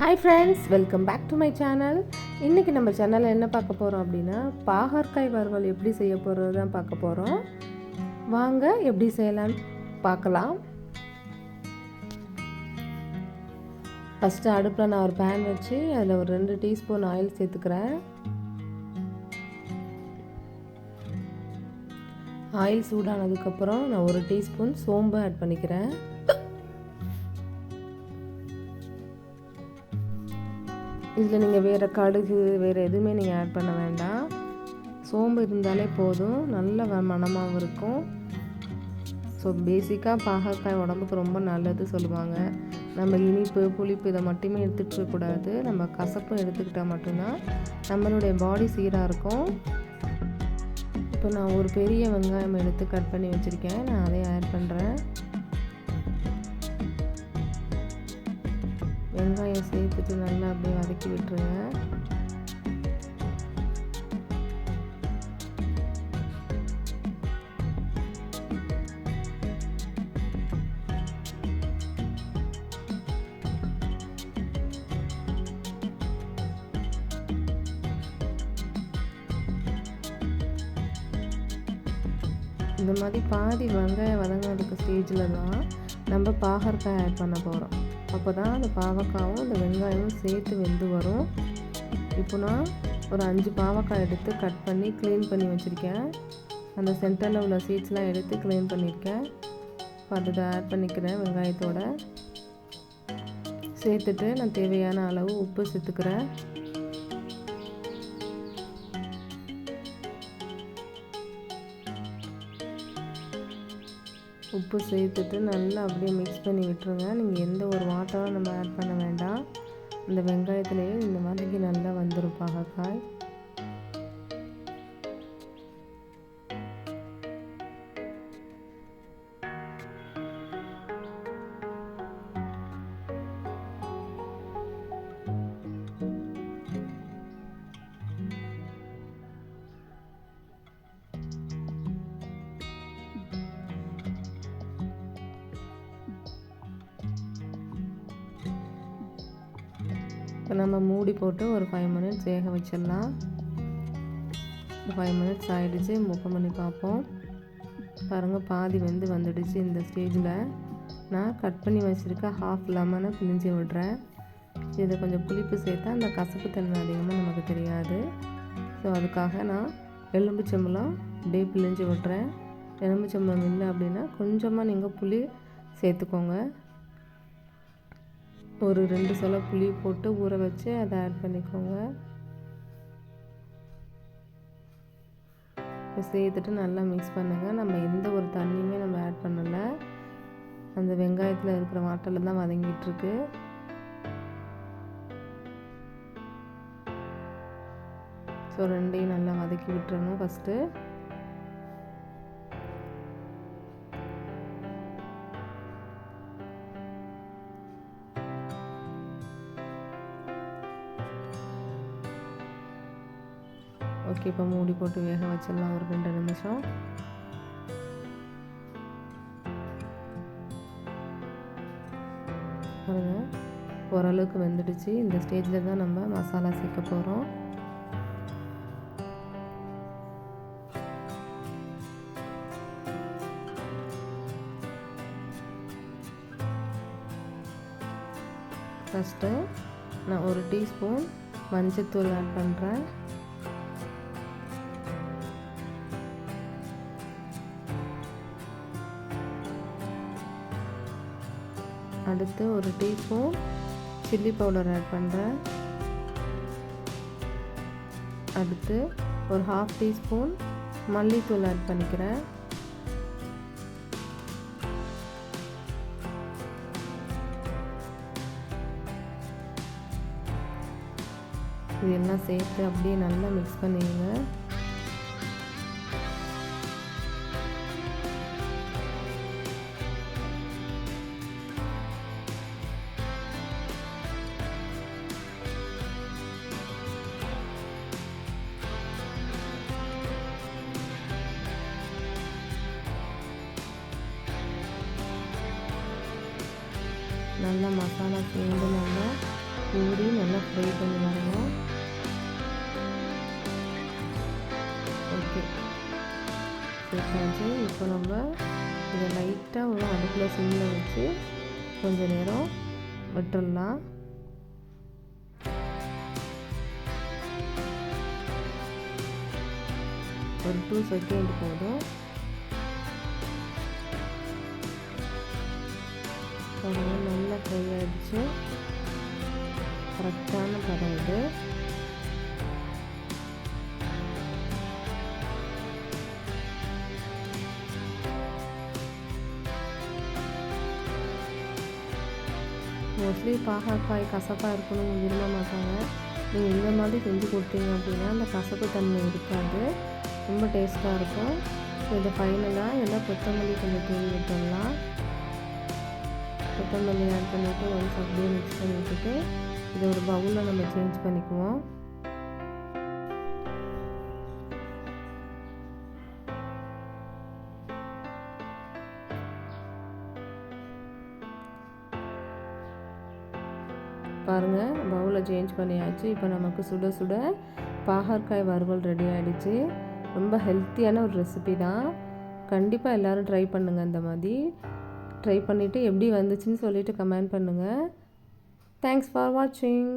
Hi friends welcome back to my channel இன்றைக்கி நம்ம சேனலில் என்ன பார்க்க போகிறோம் அப்படின்னா பாகற்காய் வறுவல் எப்படி செய்ய போகிறது தான் பார்க்க போகிறோம் வாங்க எப்படி செய்யலாம் பார்க்கலாம். ஃபஸ்ட்டு அடுப்பில் நான் ஒரு பேன் வச்சு அதில் ஒரு ரெண்டு டீஸ்பூன் ஆயில் சேர்த்துக்கிறேன். ஆயில் சூடானதுக்கப்புறம் நான் ஒரு டீஸ்பூன் சோம்பு ஆட் பண்ணிக்கிறேன். இதில் நீங்கள் வேறு கடுகு வேறு எதுவுமே நீங்கள் ஆட் பண்ண வேண்டாம். சோம்பு இருந்தாலே போதும். நல்ல வ- இருக்கும். ஸோ பேசிக்காக பாகற்காய் உடம்புக்கு ரொம்ப நல்லது சொல்லுவாங்க. நம்ம இனிப்பு புளிப்பு இதை மட்டுமே எடுத்துகிட்டு இருக்கக்கூடாது நம்ம கசப்பும் எடுத்துக்கிட்டால் மட்டும்தான் நம்மளுடைய பாடி சீராக இருக்கும். இப்போ நான் ஒரு பெரிய வெங்காயம் எடுத்து கட் பண்ணி வச்சுருக்கேன். நான் அதை ஆட் பண்ணுறேன் வெங்காயம் சேர்த்துட்டு நல்லா அப்படியே வதக்கி விட்டுருங்க. இந்த மாதிரி பாதி வெங்காயம் வதங்கிறதுக்கு ஸ்டேஜில் தான் நம்ம பாகற்காய் ஆட் பண்ண போகிறோம் அப்போ தான் அந்த பாவக்காயும் அந்த வெங்காயமும் சேர்த்து வெந்து வரும். இப்போ நான் ஒரு அஞ்சு பாவக்காய் எடுத்து கட் பண்ணி க்ளீன் பண்ணி வச்சுருக்கேன். அந்த சென்டரில் உள்ள சீட்ஸ்லாம் எடுத்து க்ளீன் பண்ணியிருக்கேன் இப்போ அதை ஆட் பண்ணிக்கிறேன் வெங்காயத்தோட. சேர்த்துட்டு நான் தேவையான அளவு உப்பு சேர்த்துக்கிறேன். உப்பு சேர்த்துட்டு நல்லா அப்படியே மிக்ஸ் பண்ணி விட்டுருங்க. நீங்கள் எந்த ஒரு வாட்டரும் நம்ம ஆட் பண்ண வேண்டாம். இந்த வெங்காயத்துலேயே இந்த மாதிரி நல்லா வந்துடும் பாகக்காய். இப்போ நம்ம மூடி போட்டு ஒரு ஃபைவ் மினிட்ஸ் வேக வச்சிடலாம். ஃபைவ் மினிட்ஸ் ஆகிடுச்சு ஓப்பன் பண்ணி பார்ப்போம். பாருங்கள் பாதி வெந்து வந்துடுச்சு இந்த ஸ்டேஜில் நான் கட் பண்ணி வச்சுருக்க ஹாஃப் லெமனை பிழிஞ்சு விடுறேன். இதை கொஞ்சம் புளிப்பு சேர்த்தா அந்த கசப்பு தன்மை அதிகமாக நமக்கு தெரியாது. ஸோ அதுக்காக நான் எலும்புச்சம்பளம் அப்படியே பிழிஞ்சு விட்றேன். எலும்புச்சம்பளம் இல்லை அப்படின்னா கொஞ்சமாக நீங்கள் புளி சேர்த்துக்கோங்க. ஒரு ரெண்டு சொல புளி போட்டு ஊற வச்சு அதை ஆட் பண்ணிக்கோங்க. இப்போ சேர்த்துட்டு நல்லா மிக்ஸ் பண்ணுங்கள் நம்ம எந்த ஒரு தண்ணியுமே நம்ம ஆட் பண்ணலை. அந்த வெங்காயத்தில் இருக்கிற வாட்டரில் தான் வதங்கிட்டுருக்கு ஸோ ரெண்டையும் நல்லா வதக்கி விட்டுறணும் ஃபஸ்ட்டு ஓகே இப்போ மூடி போட்டு வேக வச்சிடலாம் ஒரு ரெண்டு நிமிஷம். பாருங்க ஓரளவுக்கு வெந்துடுச்சு. இந்த ஸ்டேஜில் தான் நம்ம மசாலா சேர்க்க போகிறோம் ஃபஸ்ட்டு நான் ஒரு டீஸ்பூன் மஞ்சத்தூள் ஆட் பண்ணுறேன் அடுத்து ஒரு டீஸ்பூன் சில்லி பவுடர் ஆட் பண்ணுறேன் அடுத்து ஒரு ஹாஃப் டீஸ்பூன் மல்லித்தூள் ஆட் பண்ணிக்கிறேன். இது எல்லாம் சேர்த்து அப்படியே நல்லா மிக்ஸ் பண்ணிடுங்க. நல்லா மசாலா சேர்ந்து நல்லா மூடி நல்லா ஃப்ரை பண்ணி வரணும் ஓகே சேர்த்தாச்சு. இப்போ நம்ம இதை லைட்டாக ஒரு அடுப்பில் சிம்மில் வச்சு கொஞ்சம் நேரம் விட்டுடலாம். ஒரு டூ செகண்ட் போதும். பாருங்க நல்லா ஃப்ரை ஆகிடுச்சு கரெக்டான படம் இது மோஸ்ட்லி பாகக்காய் கசப்பாக இருக்கணும் விரும்ப மாட்டாங்க நீங்கள் இந்த மாதிரி செஞ்சு கொடுத்தீங்க அப்படின்னா அந்த கசப்பு தன்மை இருக்காது ரொம்ப டேஸ்ட்டாக இருக்கும் இதை ஃபைனலாக எல்லாம் கொத்தமல்லி கொஞ்சம் தூவி விட்டுடலாம் கொத்தமல்லி ஆட் பண்ணிவிட்டு ஒன்ஸ் அப்படியே மிக்ஸ் பண்ணி விட்டுட்டு இதை ஒரு பவுலில் நம்ம சேஞ்ச் பண்ணிக்குவோம். பாருங்கள் பவுலை சேஞ்ச் பண்ணியாச்சு. இப்போ நமக்கு சுட சுட பாகற்காய் வறுவல் ரெடி ஆகிடுச்சு ரொம்ப ஹெல்த்தியான ஒரு ரெசிபி தான். கண்டிப்பாக எல்லோரும் ட்ரை பண்ணுங்கள் இந்த மாதிரி. ட்ரை பண்ணிவிட்டு எப்படி வந்துச்சுன்னு சொல்லிவிட்டு கமெண்ட் பண்ணுங்கள் தேங்க்ஸ் ஃபார் வாட்சிங்